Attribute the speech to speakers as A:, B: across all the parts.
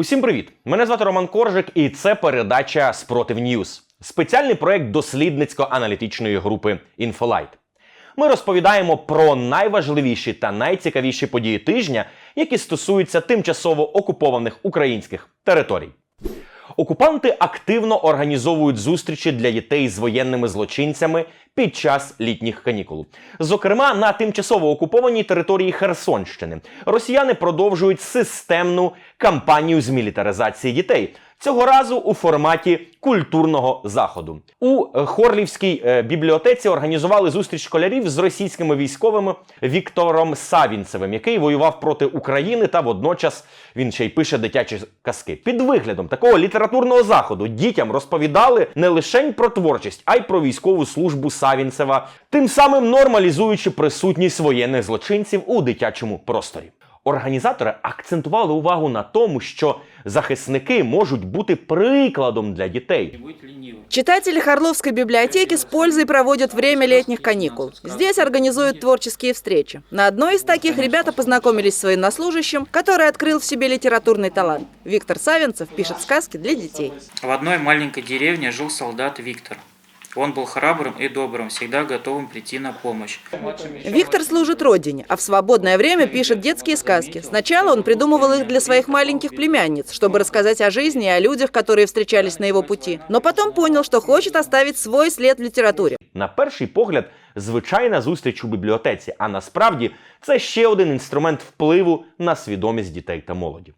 A: Усім привіт! Мене звати Роман Коржик, і це передача Спротив Ньюз. Спеціальний проект дослідницько-аналітичної групи Інфолайт. Ми розповідаємо про найважливіші та найцікавіші події тижня, які стосуються тимчасово окупованих українських територій. Окупанти активно організовують зустрічі для дітей з воєнними злочинцями під час літніх канікул. Зокрема, на тимчасово окупованій території Херсонщини росіяни продовжують системну кампанію з мілітаризації дітей. Цього разу у форматі культурного заходу у Хорлівській е, бібліотеці організували зустріч школярів з російськими військовими Віктором Савінцевим, який воював проти України та водночас він ще й пише дитячі казки. Під виглядом такого літературного заходу дітям розповідали не лише про творчість, а й про військову службу Савінцева, тим самим нормалізуючи присутність воєнних злочинців у дитячому просторі. Організатори акцентували увагу на тому, що захисники можуть бути прикладом для
B: ленивым.
C: Читатели Харловской библиотеки с пользой проводят время летних каникул. Здесь организуют творческие встречи. На одной из таких ребята познакомились с военнослужащим, который открыл в себе литературный талант. Виктор Савинцев пишет сказки для детей.
B: В одной маленькой деревне жил солдат Виктор. Он был храбрым и добрым, всегда готовым прийти на помощь.
C: Виктор служит родине, а в свободное время пишет детские сказки. Сначала он придумывал их для своих маленьких племянниц, чтобы рассказать о жизни и о людях, которые встречались на его пути. Но потом понял, что хочет оставить свой след в литературе.
A: На перший погляд, звичайна зустріч у бібліотеці, а насправді це ще один інструмент впливу на свідомість дітей та молоді.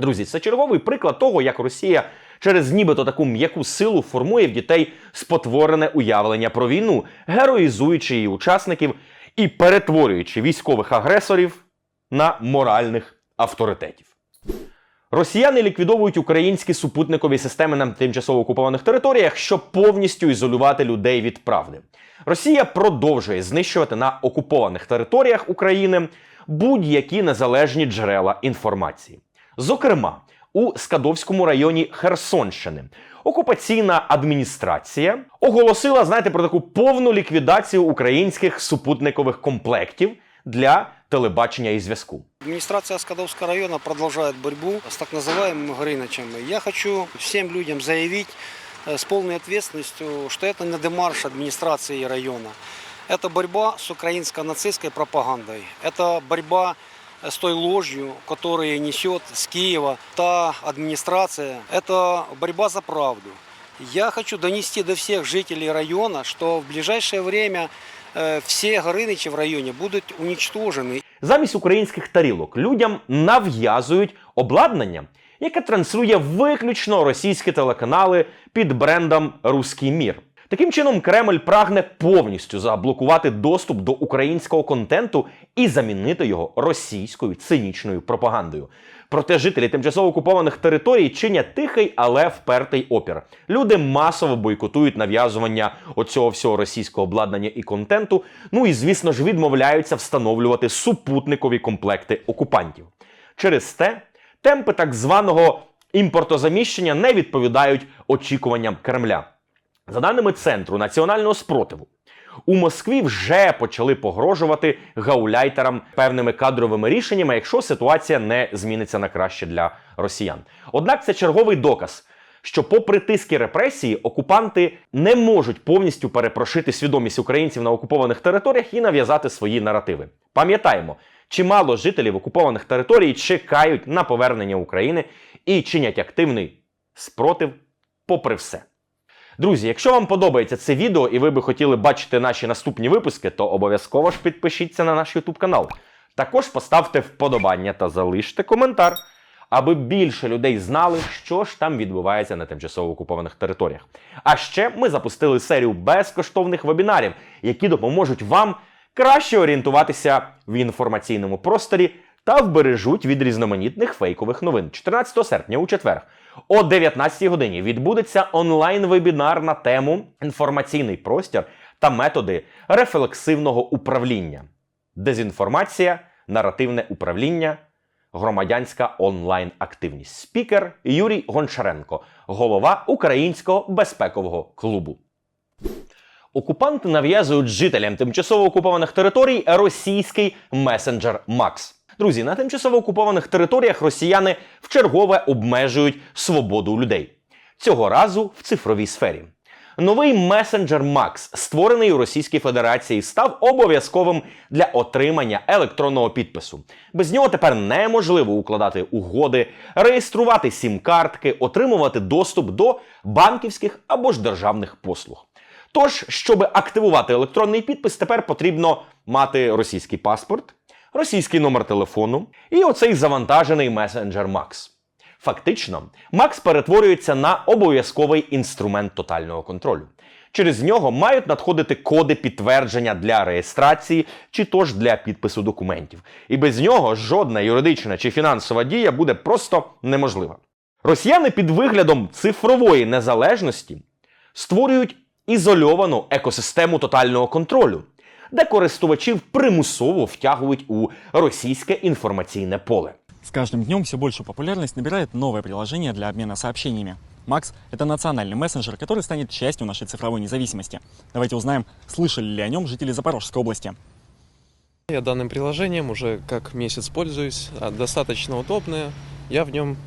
A: Друзі, це черговий приклад того, як Росія через нібито таку м'яку силу формує в дітей спотворене уявлення про війну, героїзуючи її учасників і перетворюючи військових агресорів на моральних авторитетів. Росіяни ліквідовують українські супутникові системи на тимчасово окупованих територіях, щоб повністю ізолювати людей від правди. Росія продовжує знищувати на окупованих територіях України будь-які незалежні джерела інформації. Зокрема, у Скадовському районі Херсонщини окупаційна адміністрація оголосила, знаєте, про таку повну ліквідацію українських супутникових комплектів для телебачення і зв'язку.
D: Администрация Скадовского района продолжает борьбу с так называемым Горынычем. Я хочу всем людям заявить э, с полной ответственностью, что это не демарш администрации района. Это борьба с украинско-нацистской пропагандой. Это борьба э, с той ложью, которую несет с Киева та администрация. Это борьба за правду. Я хочу донести до всех жителей района, что в ближайшее время э, все Горынычи в районе будут уничтожены.
A: Замість українських тарілок людям нав'язують обладнання, яке транслює виключно російські телеканали під брендом Руський мір. Таким чином, Кремль прагне повністю заблокувати доступ до українського контенту і замінити його російською цинічною пропагандою. Проте жителі тимчасово окупованих територій чинять тихий, але впертий опір. Люди масово бойкотують нав'язування оцього всього російського обладнання і контенту. Ну і звісно ж відмовляються встановлювати супутникові комплекти окупантів. Через те темпи так званого імпортозаміщення не відповідають очікуванням Кремля. За даними Центру національного спротиву, у Москві вже почали погрожувати гауляйтерам певними кадровими рішеннями, якщо ситуація не зміниться на краще для росіян. Однак це черговий доказ, що, попри тиски репресії, окупанти не можуть повністю перепрошити свідомість українців на окупованих територіях і нав'язати свої наративи. Пам'ятаємо, чимало жителів окупованих територій чекають на повернення України і чинять активний спротив, попри все. Друзі, якщо вам подобається це відео і ви би хотіли бачити наші наступні випуски, то обов'язково ж підпишіться на наш YouTube канал. Також поставте вподобання та залиште коментар, аби більше людей знали, що ж там відбувається на тимчасово окупованих територіях. А ще ми запустили серію безкоштовних вебінарів, які допоможуть вам краще орієнтуватися в інформаційному просторі та вбережуть від різноманітних фейкових новин. 14 серпня у четвер о 19 годині відбудеться онлайн-вебінар на тему інформаційний простір та методи рефлексивного управління, дезінформація, наративне управління, громадянська онлайн-активність. Спікер Юрій Гончаренко, голова Українського безпекового клубу. Окупанти нав'язують жителям тимчасово окупованих територій російський месенджер Макс. Друзі, на тимчасово окупованих територіях росіяни вчергове обмежують свободу людей. Цього разу в цифровій сфері. Новий месенджер Max, створений у Російській Федерації, став обов'язковим для отримання електронного підпису. Без нього тепер неможливо укладати угоди, реєструвати сім-картки, отримувати доступ до банківських або ж державних послуг. Тож, щоб активувати електронний підпис, тепер потрібно мати російський паспорт, російський номер телефону і оцей завантажений месенджер Max. Фактично, Макс перетворюється на обов'язковий інструмент тотального контролю. Через нього мають надходити коди підтвердження для реєстрації чи то ж для підпису документів. І без нього жодна юридична чи фінансова дія буде просто неможлива. Росіяни під виглядом цифрової незалежності створюють ізольовану екосистему тотального контролю, де користувачів примусово втягують у російське інформаційне поле.
E: С каждым днем все большую популярность набирает новое приложение для обмена сообщениями. Макс – это национальный мессенджер, который станет частью нашей цифровой независимости. Давайте узнаем, слышали ли о нем жители Запорожской области.
F: Я данным приложением уже как месяц пользуюсь, а, достаточно удобное. Я в нем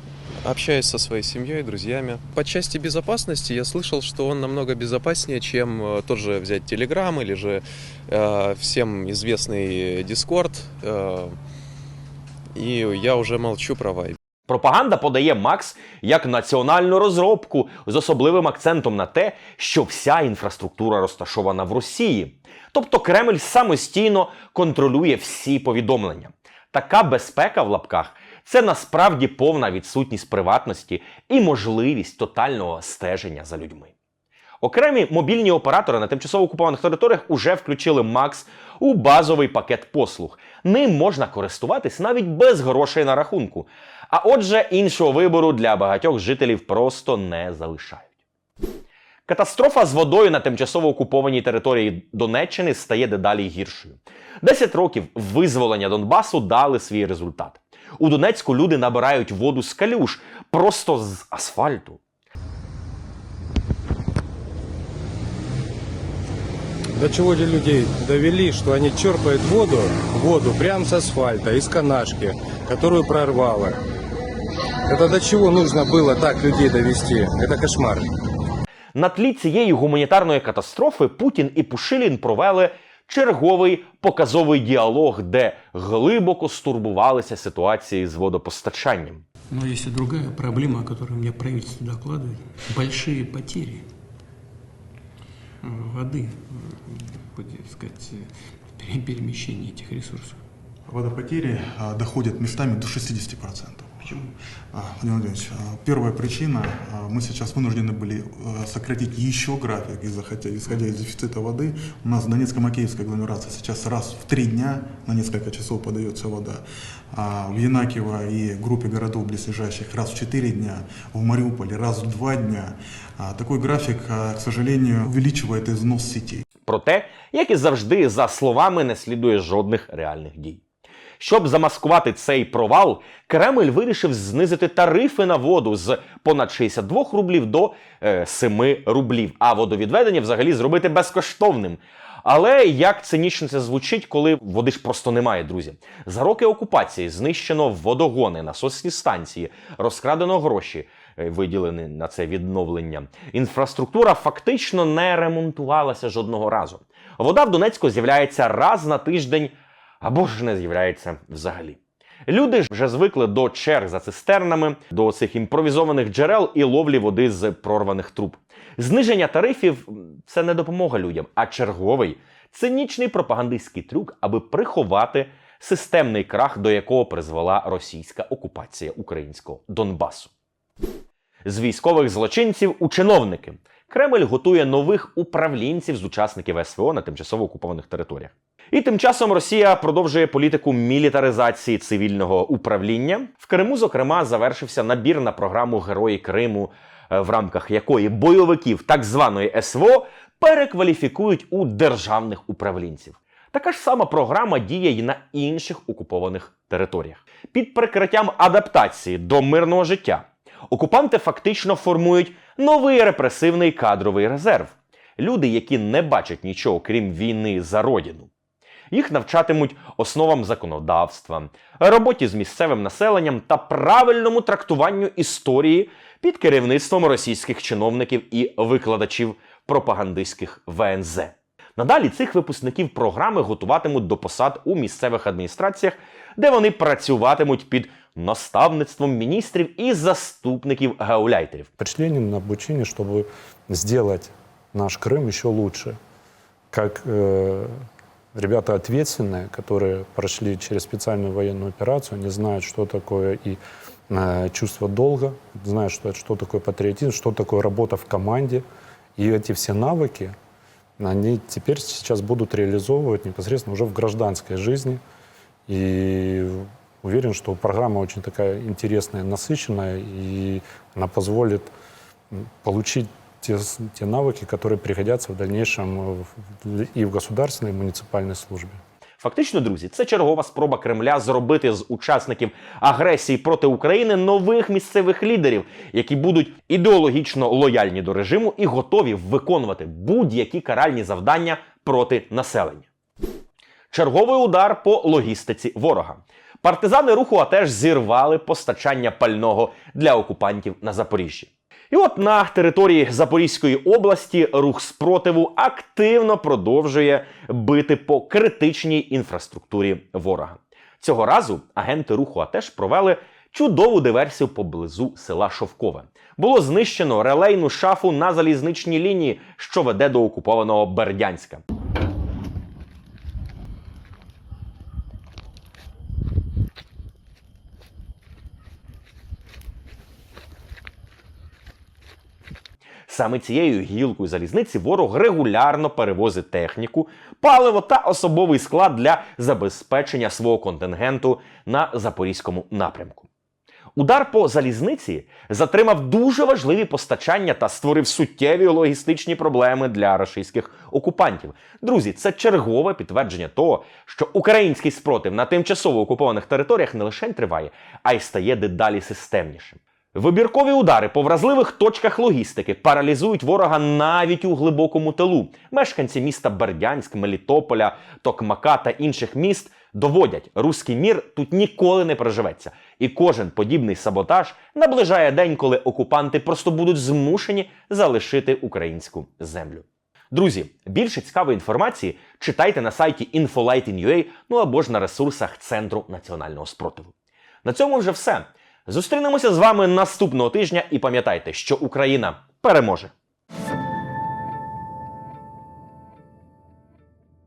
F: общаюсь со своей семьей, друзьями. По части безопасности я слышал, что он намного безопаснее, чем э, тот же взять Telegram или же э, всем известный Discord. э, и я уже молчу про Viber.
A: Пропаганда подає Макс як національну розробку з особливим акцентом на те, що вся інфраструктура розташована в Росії. Тобто Кремль самостійно контролює всі повідомлення. Така безпека в лапках це насправді повна відсутність приватності і можливість тотального стеження за людьми. Окремі мобільні оператори на тимчасово окупованих територіях уже включили Макс у базовий пакет послуг. Ним можна користуватись навіть без грошей на рахунку. А отже, іншого вибору для багатьох жителів просто не залишають. Катастрофа з водою на тимчасово окупованій території Донеччини стає дедалі гіршою. Десять років визволення Донбасу дали свій результат. У Донецьку люди набирають воду з калюш просто з асфальту.
G: До чего же людей довели, что они черпают воду, воду прямо с асфальта, из канашки, которую прорвало. Это до чего нужно было так людей довести? Это кошмар.
A: На тлі цієї гуманітарної катастрофи Путін і Пушилін провели черговий показовий діалог, де глибоко стурбувалися ситуації з водопостачанням.
H: Но есть и другая проблема, о которой мне правительство докладывает. Большие потери э, воды, э, в ходе, так сказать, э, пере- перемещения этих ресурсов.
I: Водопотери а, доходят местами до 60%. Почему? Владимир Владимирович, а, первая причина, а, мы сейчас вынуждены были а, сократить еще график, из-за, хотя, исходя из дефицита воды. У нас в Донецко-Макеевской агломерации сейчас раз в три дня на несколько часов подается вода. А в Янакиево и группе городов близлежащих раз в четыре дня, в Мариуполе раз в два дня. А Такой график, а, к сожалению, увеличивает износ сетей.
A: Проте, як і завжди, за словами не слідує жодних реальних дій. Щоб замаскувати цей провал, Кремль вирішив знизити тарифи на воду з понад 62 рублів до е, 7 рублів, а водовідведення взагалі зробити безкоштовним. Але як цинічно це звучить, коли води ж просто немає, друзі. За роки окупації знищено водогони, насосні станції, розкрадено гроші, е, виділені на це відновлення. Інфраструктура фактично не ремонтувалася жодного разу. Вода в Донецьку з'являється раз на тиждень або ж не з'являється взагалі. Люди ж вже звикли до черг за цистернами, до цих імпровізованих джерел і ловлі води з прорваних труб. Зниження тарифів це не допомога людям, а черговий цинічний пропагандистський трюк, аби приховати системний крах, до якого призвела російська окупація українського Донбасу. З військових злочинців у чиновники. Кремль готує нових управлінців з учасників СВО на тимчасово окупованих територіях. І тим часом Росія продовжує політику мілітаризації цивільного управління. В Криму, зокрема, завершився набір на програму Герої Криму, е, в рамках якої бойовиків так званої СВО перекваліфікують у державних управлінців. Така ж сама програма діє й на інших окупованих територіях. Під прикриттям адаптації до мирного життя окупанти фактично формують новий репресивний кадровий резерв. Люди, які не бачать нічого крім війни за родину. Їх навчатимуть основам законодавства, роботі з місцевим населенням та правильному трактуванню історії під керівництвом російських чиновників і викладачів пропагандистських ВНЗ. Надалі цих випускників програми готуватимуть до посад у місцевих адміністраціях, де вони працюватимуть під наставництвом міністрів і заступників гауляйтерів.
J: Пришли они на обучение, чтобы сделать наш Крым еще лучше. Как э, ребята ответственные, которые прошли через специальную военную операцию, они знают, что такое и э, чувство долга, знают, что, что такое патриотизм, что такое работа в команде. И эти все навыки, они теперь сейчас будут реализовывать непосредственно уже в гражданской жизни. И уверен, что программа очень такая интересная, насыщенная, и она позволит получить те, с- те навыки, которые пригодятся в дальнейшем э, в- и в государственной, и в муниципальной службе.
A: Фактично, друзі, це чергова спроба Кремля зробити з учасників агресії проти України нових місцевих лідерів, які будуть ідеологічно лояльні до режиму і готові виконувати будь-які каральні завдання проти населення. Черговий удар по логістиці ворога. Партизани руху АТЕШ зірвали постачання пального для окупантів на Запоріжжі. І от на території Запорізької області рух спротиву активно продовжує бити по критичній інфраструктурі ворога. Цього разу агенти руху АТЕШ провели чудову диверсію поблизу села Шовкове. Було знищено релейну шафу на залізничній лінії, що веде до окупованого Бердянська. Саме цією гілкою залізниці ворог регулярно перевозить техніку, паливо та особовий склад для забезпечення свого контингенту на запорізькому напрямку. Удар по залізниці затримав дуже важливі постачання та створив суттєві логістичні проблеми для російських окупантів. Друзі, це чергове підтвердження того, що український спротив на тимчасово окупованих територіях не лише триває, а й стає дедалі системнішим. Вибіркові удари по вразливих точках логістики паралізують ворога навіть у глибокому тилу. Мешканці міста Бердянськ, Мелітополя, Токмака та інших міст доводять, руський мір тут ніколи не проживеться. І кожен подібний саботаж наближає день, коли окупанти просто будуть змушені залишити українську землю. Друзі, більше цікавої інформації читайте на сайті infolight.in.ua, ну або ж на ресурсах Центру національного спротиву. На цьому вже все. Зустрінемося з вами наступного тижня і пам'ятайте, що Україна переможе.